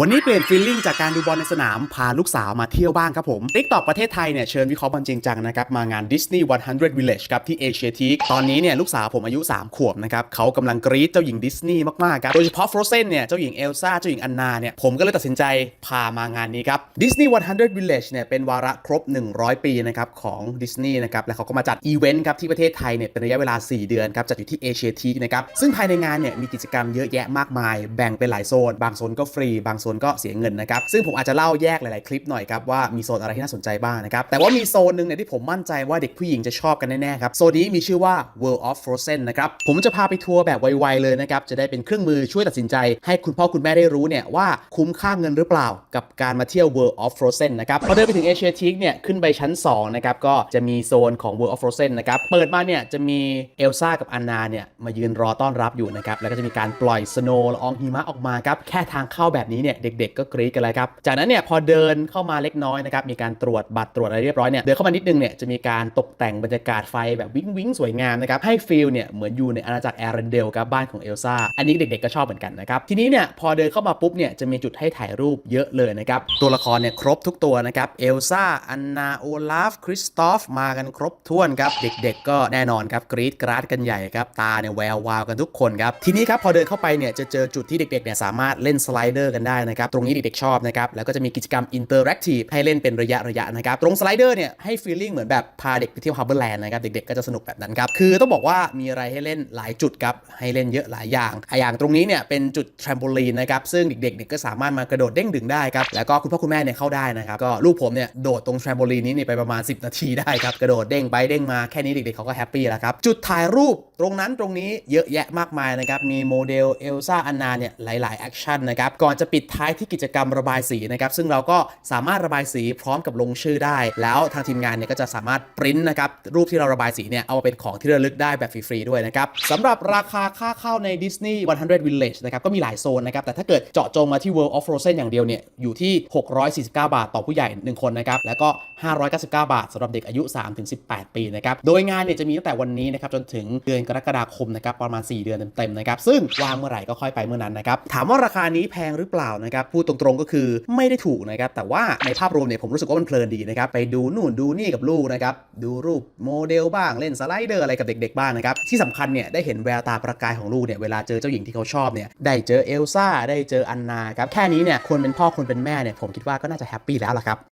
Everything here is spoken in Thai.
วันนี้เปลี่ยนฟีลลิ่งจากการดูบอลในสนาม พาลูกสาวมาเที่ยวบ้างครับผมติ๊กตอกประเทศไทยเนี่ยเชิญวิเคราะห์บอลจริงจังนะครับ มางาน Disney 100 Village ครับที่เอเชียทีคตอนนี้เนี่ยลูกสาวผมอายุ 3 ขวบนะครับ เขากำลังกรี๊ดเจ้าหญิงดิสนีย์มาก ๆ ครับ โดยเฉพาะ Frozen เนี่ย เจ้าหญิงเอลซ่า เจ้าหญิงอันนาเนี่ย ผมก็เลยตัดสินใจพามางานนี้ครับ Disney 100 Village เนี่ยเป็นวาระครบ 100 ปีนะครับของดิสนีย์นะครับและเขาก็มาจัดอีเวนต์ครับที่ประเทศไทยเนี่ยเป็นระยะเวลา 4 เดือนครับจัดอยู่ที่เอเชียทีคนะครับซึ่งภายในงานเนี่ยมีกิจกรรมเยอะแยะมากมายแบ่งเป็นหลายโซนบางโซนก็ฟรีบางโซนก็เสียเงินนะครับ ซึ่งผมอาจจะเล่าแยกหลาย ๆ คลิปหน่อยครับว่ามีโซนอะไรที่น่าสนใจบ้างนะครับ แต่ว่ามีโซนหนึ่งเนี่ยที่ผมมั่นใจว่าเด็กผู้หญิงจะชอบกันแน่ ๆ ครับ โซนนี้มีชื่อว่า World of Frozen นะครับ ผมจะพาไปทัวร์แบบไว ๆ เลยนะครับ จะได้เป็นเครื่องมือช่วยตัดสินใจ ให้คุณพ่อคุณแม่ได้รู้เนี่ยว่าคุ้มค่าเงินหรือเปล่า กับการมาเที่ยว World of Frozen นะครับ พอเดินไปถึงเอเชียทีเนี่ยขึ้นไปชั้น2นะครับก็จะมีโซนของ World of Frozen นะครับเปิดมาเนี่ยจะมีเอลซ่ากับอันนาเนี่ยมายืนรอต้อนรับอยู่นะครับแล้วก็จะมีการปล่อยสโนว์ละอองหิมะออกมาครับแค่ทางเข้าแบบนี้เนี่ยเด็กๆก็กรี๊ดกันแล้วครับ จากนั้นเนี่ยพอเดินเข้ามาเล็กน้อยนะครับมีการตรวจบัตรตรวจอะไรเรียบร้อยเนี่ยเดินเข้ามานิดนึงเนี่ยจะมีการตกแต่งบรรยากาศไฟแบบวิ้งวิ้งสวยงามนะครับให้ฟีลเนี่ยเหมือนอยู่ในอาณาจักรแอรนเดลครับบ้านของเอลซ่าอันนี้เด็กๆก็ชอบเหมือนกันนะครับทีนี้เนี่ยพอเดินเข้ามาปุ๊บเนี่ยจะมีจุดให้ถ่ายรูปเยอะเลยนะครับตัวละครเนี่ยครบทุกตัวนะครับเอลซ่าอันนาโอลาฟคริสตอฟมากันครบถ้วนครับเด็กๆ ก็แน่นอนครับกรี๊ดกราดกันใหญ่ครับตาเนี่ยแวววาวกันทุกคนครับทีนี้ครับพอเดินเข้าไปเนี่ยจะเจอจุดที่เด็กๆเนี่ยสามารถเล่นสไลเดอร์กันได้นะครับ ตรงนี้เด็กๆชอบนะครับ แล้วก็จะมีกิจกรรมอินเตอร์แอคทีฟให้เล่นเป็นระยะระยะนะครับ ตรงสไลเดอร์เนี่ยให้ฟีลลิ่งเหมือนแบบพาเด็กไปเที่ยวฮาร์เบอร์แลนด์นะครับ เด็กๆก็จะสนุกแบบนั้นครับ คือต้องบอกว่ามีอะไรให้เล่นหลายจุดครับ ให้เล่นเยอะหลายอย่างอย่างตรงนี้เนี่ยเป็นจุดแทรมโปลีนนะครับ ซึ่งเด็กๆเนี่ยก็สามารถมากระโดดเด้งดึงได้ครับ แล้วก็คุณพ่อคุณแม่เนี่ยเข้าได้นะครับ ก็ลูกผมเนี่ยโดดตรงแทรมโปลีนนี้นี่ไปประมาณ 10 นาทีได้ครับ กระโดดเด้งไปเด้งมาแค่นี้เด็กๆเขาก็แฮปปี้แล้วครับ จุดถ่ายรูปตรงนั้นตรงนี้เยอะแยะมากมายนะครับ มีโมเดลเอลซ่าอันนาเนี่ยหลายๆแอคชั่นนะครับ ก่อนจะปิดท้ายที่กิจกรรมระบายสีนะครับซึ่งเราก็สามารถระบายสีพร้อมกับลงชื่อได้ แล้วทางทีมงานเนี่ยก็จะสามารถปริ้นนะครับรูปที่เราระบายสีเนี่ยเอามาเป็นของที่ระลึกได้แบบฟรีๆด้วยนะครับสำหรับราคาค่าเข้าใน Disney 100 Village นะครับก็มีหลายโซนนะครับแต่ถ้าเกิดเจาะจงมาที่ World of Frozen อย่างเดียวเนี่ยอยู่ที่ 649 บาทต่อผู้ใหญ่ 1 คนนะครับแล้วก็ 599 บาทสำหรับเด็กอายุ 3-18 ปีนะครับโดยงานเนี่ยจะมีตั้งแต่วันนี้นะครับจนถึงเดือนกรกฎาคมนะครับประมาณ 4 เดือนเต็มๆนะครับซึ่งวางเมื่อไหร่ก็ค่อยไปเมื่อนั้นนะครับถามว่าราคานี้แพงหรือเปล่านะครับพูดตรงๆก็คือไม่ได้ถูกนะครับแต่ว่าในภาพรวมเนี่ยผมรู้สึกว่ามันเพลินดีนะครับไปดูนู่นดูนี่กับลูกนะครับดูรูปโมเดลบ้างเล่นสไลเดอร์อะไรกับเด็ก ๆ บ้างนะครับที่สำคัญเนี่ยได้เห็นแววตาประกายของลูกเนี่ยเวลาเจอเจ้าหญิงที่เขาชอบเนี่ยได้เจอเอลซ่าได้เจออันนาครับแค่นี้เนี่ยคนเป็นพ่อคนเป็นแม่เนี่ยผมคิดว่าก็น่าจะแฮปปี้แล้วล่ะครับ